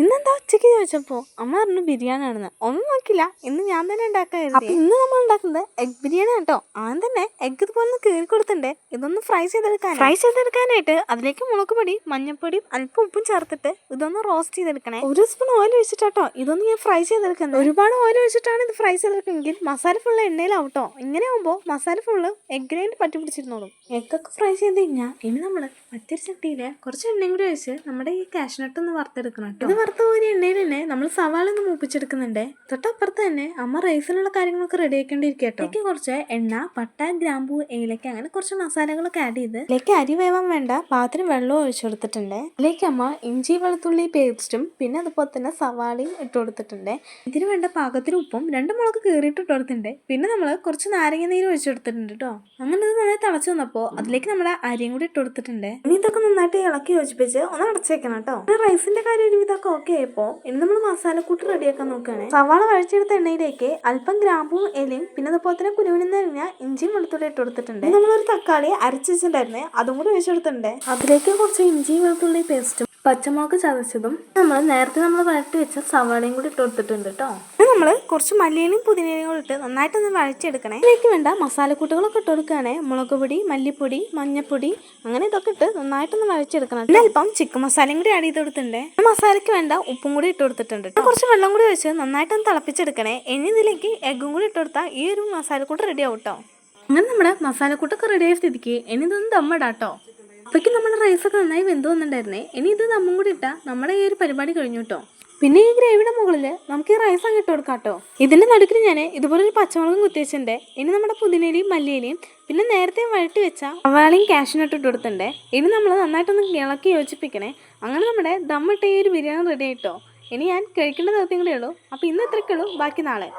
ഇന്നെന്താ ഉച്ചയ്ക്ക് ചോദിച്ചപ്പോൾ അമ്മ പറഞ്ഞു ബിരിയാണി ആണെന്ന് ഒന്നും നോക്കില്ല ഇന്ന് ഞാൻ തന്നെ ഉണ്ടാക്കായിരുന്നു. അപ്പൊ ഇന്ന് നമ്മൾ ഉണ്ടാക്കുന്നത് എഗ് ബിരിയാണി കേട്ടോ ആദ്യം തന്നെ എഗ് ഇതുപോലെ ഒന്ന് കീറി കൊടുത്തിട്ടുണ്ട്. ഇതൊന്ന് ഫ്രൈ ചെയ്തെടുക്കാൻ ഫ്രൈ ചെയ്തെടുക്കാനായിട്ട് അതിലേക്ക് മുളക് പൊടി മഞ്ഞപ്പൊടിയും അല്പം ഉപ്പും ചേർത്തിട്ട് ഇതൊന്ന് റോസ്റ്റ് ചെയ്തെടുക്കണേ. ഒരു സ്പൂൺ ഓയിൽ ഒഴിച്ചിട്ടാട്ടോ. ഇതൊന്ന് ഞാൻ ഫ്രൈ ചെയ്തെടുക്കുന്നത്. ഒരുപാട് ഓയിൽ ഒഴിച്ചിട്ടാണ് ഇത് ഫ്രൈ ചെയ്തെടുക്കുമെങ്കിൽ മസാല ഫുള്ള് എണ്ണയിലാവട്ടോ. ഇങ്ങനെ ആവുമ്പോൾ മസാല ഫുള്ള് എഗ്ഗിനായിട്ട് പറ്റി പിടിച്ചിരുന്നോളും. എഗ്ഗൊക്കെ ഫ്രൈ ചെയ്ത് കഴിഞ്ഞാൽ ഇനി നമ്മൾ മറ്റൊരു ചട്ടിയിൽ കുറച്ച് എണ്ണയും കൂടി ഒഴിച്ച് നമ്മുടെ ഈ കാഷ്നട്ട് ഒന്ന് വറുത്തെടുക്കണം കേട്ടോ വറുത്ത പോകുന്ന എണ്ണയിൽ തന്നെ നമ്മൾ സവാള ഒന്ന് മൂപ്പിച്ചെടുക്കുന്നുണ്ട്. തൊട്ടപ്പുറത്ത് തന്നെ അമ്മ റൈസിനുള്ള കാര്യങ്ങളൊക്കെ റെഡി ആക്കേണ്ടിയിരിക്കട്ടോ എനിക്ക് കുറച്ച് എണ്ണ പട്ട ഗ്രാമ്പൂ ഏലക്ക അങ്ങനെ കുറച്ച് മസാലകളൊക്കെ ആഡ് ചെയ്ത് ഇതിലേക്ക് അരി വേവാൻ വേണ്ട പാത്രം വെള്ളം ഒഴിച്ചെടുത്തിട്ടുണ്ട് ഇതിലേക്ക് അമ്മ ഇഞ്ചി വെളുത്തുള്ളി പേസ്റ്റും പിന്നെ അതുപോലെ തന്നെ സവാളയും ഇട്ട് കൊടുത്തിട്ടുണ്ട്. ഇതിന് വേണ്ട പാകത്തിന് ഉപ്പും രണ്ട് മുളക് കീറിയിട്ട് ഇട്ട് കൊടുത്തിട്ടുണ്ട്. പിന്നെ നമ്മൾ കുറച്ച് നാരങ്ങ നീര് ഒഴിച്ചു കൊടുത്തിട്ടുണ്ട് കേട്ടോ. അങ്ങനെ ഇത് നന്നായി തിളച്ച് വന്നപ്പോൾ അതിലേക്ക് നമ്മുടെ അരിയും കൂടി ഇട്ട് കൊടുത്തിട്ടുണ്ട്. ഇനി ഇതൊക്കെ നന്നായിട്ട് ഇളക്കി യോജിപ്പിച്ച് ഒന്ന് അടച്ചേക്കണം കേട്ടോ. റൈസിന്റെ കാര്യം ഒരു ഇതൊക്കെ ഓക്കെ ആയപ്പോൾ ഇനി നമ്മൾ മസാലക്കൂട്ട് റെഡിയാക്കാൻ നോക്കുകയാണ്. സവാള വഴിച്ചെടുത്ത എണ്ണയിലേക്ക് അല്പം ഗ്രാമ്പും എലിയും പിന്നെ അതുപോലെ തന്നെ കുരുവിനെന്ന് കഴിഞ്ഞാൽ ഇഞ്ചിയും വെളുത്തുള്ളി ഇട്ട് കൊടുത്തിട്ടുണ്ട്. നമ്മളൊരു തക്കാളി അരച്ചിട്ടുണ്ടായിരുന്നേ അതും കൂടി ഒഴിച്ചു കൊടുത്തിട്ടുണ്ട് അതിലേക്ക് കുറച്ച് ഇഞ്ചിയും വെളുത്തുള്ളി പേസ്റ്റും പച്ചമുളക് ചതച്ചതും നമ്മൾ നേരത്തെ നമ്മൾ വഴറ്റി വെച്ച സവാളയും കൂടി ഇട്ട് കൊടുത്തിട്ടുണ്ട് കേട്ടോ നമ്മൾ കുറച്ച് മല്ലിയിലും പുതിനയിലും കൂടി ഇട്ട് നന്നായിട്ടൊന്ന് വഴച്ചെടുക്കണേ ഇതിലേക്ക് വേണ്ട മസാലക്കൂട്ടുകളൊക്കെ ഇട്ട് കൊടുക്കുകയാണെ. മുളക് പൊടി മല്ലിപ്പൊടി മഞ്ഞപ്പൊടി അങ്ങനെ ഇതൊക്കെ ഇട്ട് നന്നായിട്ടൊന്ന് വഴച്ചെടുക്കണം പിന്നെ അല്പം ചിക്കൻ മസാലയും കൂടി ആഡ് ചെയ്ത് കൊടുത്തിട്ടുണ്ട്. മസാലയ്ക്ക് വേണ്ട ഉപ്പും കൂടി ഇട്ട് കൊടുത്തിട്ടുണ്ട് കുറച്ച് വെള്ളം കൂടി ഒഴിച്ച് നന്നായിട്ടൊന്ന് തിളപ്പിച്ചെടുക്കണേ. ഇനി ഇതിലേക്ക് എഗ്ഗും കൂടി ഇട്ട് കൊടുത്താൽ ഈ ഒരു മസാലക്കൂട്ട് റെഡി ആവും കേട്ടോ അങ്ങനെ നമ്മുടെ മസാലക്കൂട്ടൊക്കെ റെഡി ആയ സ്ഥിതിക്ക് ഇനി ഇതൊന്ന് ദമ്മിടാട്ടോ അപ്പോഴേക്കും നമ്മുടെ റൈസൊക്കെ നന്നായി വെന്ത് വന്നിട്ടുണ്ടായിരുന്നേ. ഇനി ഇത് നമ്മും കൂടി ഇട്ടാൽ നമ്മുടെ ഈ ഒരു പരിപാടി കഴിഞ്ഞു കേട്ടോ. പിന്നെ ഈ ഗ്രേവിയുടെ മുകളിൽ നമുക്ക് ഈ റൈസ് അങ്ങ് ഇട്ട് കൊടുക്കാം കേട്ടോ. ഇതിന്റെ നടുക്കിൽ ഞാൻ ഇതുപോലെ ഒരു പച്ചമുളകും കുത്തിവെച്ചിട്ടുണ്ട് ഇനി നമ്മുടെ പുതിനയിലയും മല്ലിയിലയും പിന്നെ നേരത്തെ വഴട്ടി വെച്ച അവളെയും കാഷ്നട്ട് ഇട്ട് കൊടുത്തിട്ടുണ്ട്. ഇനി നമ്മൾ നന്നായിട്ടൊന്ന് ഇളക്കി യോജിപ്പിക്കണേ. അങ്ങനെ നമ്മുടെ ദമ്മിട്ട ഈ ഒരു ബിരിയാണി റെഡി ആയിട്ടോ ഇനി ഞാൻ കഴിക്കേണ്ട ദിവസം കൂടെ ഉള്ളൂ അപ്പോൾ ഇന്ന് ഇത്രയ്ക്കുള്ളൂ ബാക്കി നാളെ.